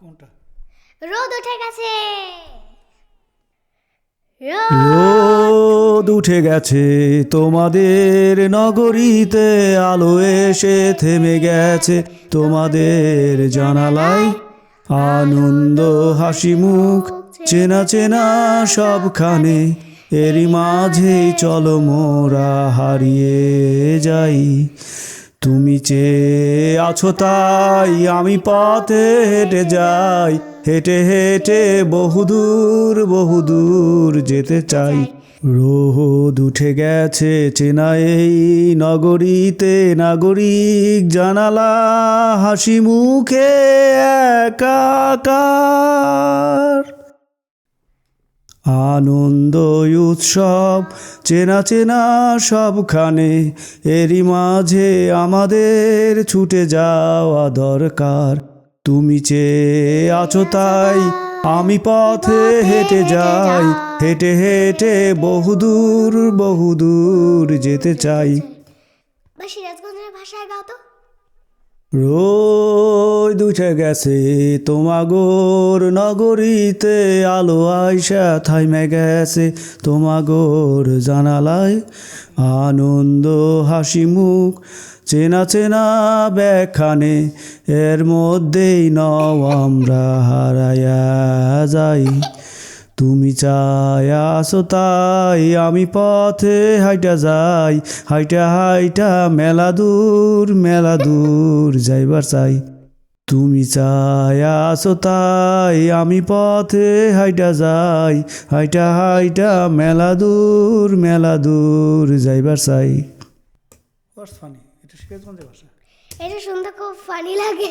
কোনটা? রোদ উঠে গেছে। রোদ উঠে গেছে তোমাদের নগরীতে আলো এসে থেমে গেছে তোমাদের জানালায় আনন্দ হাসি মুখ চেনা চেনা সবখানে এরই মাঝে চলো মোরা হারিয়ে যাই। তুমি চেয়ে আছো তাই আমি পথে হেঁটে যাই। হেঁটে হেঁটে বহুদূর বহুদূর যেতে চাই। রোদ উঠে গেছে চেনা এই নগরীতে নাগরিক জানালা, হাসি মুখে একাকার। আনন্দ উৎসব, চেনা চেনা সবখানে এরই মাঝে আমাদের ছুটে যাওয়া দরকার। তুমি চেয়ে আছো তাই আমি পথে হেঁটে যাই, হেঁটে হেঁটে বহুদূর বহুদূর যেতে চাই। সিরাজগঞ্জের ভাষায় গাও তো। রোদ উঠে গেছে, তোমাগোর নগরীতে আলো আইসা থাইমে গেছে। তোমাগোর জানালায় আনন্দ হাসি মুখ, চেনা চেনা ব্যাখানে এর মধ্যেই নও আমরা হারাইয়া যাই। তুমি চাই আসো তাই আমি পথে হাইটা যাই হাইটা হাইটা মেলা দূর মেলা দূর যাইবার চাই। তুমি চাই আসো তাই আমি পথে হাইটা যাই হাইটা হাইটা মেলা দূর মেলা দূর যাইবার চাই। এটা শুনতে খুব ফানি লাগে।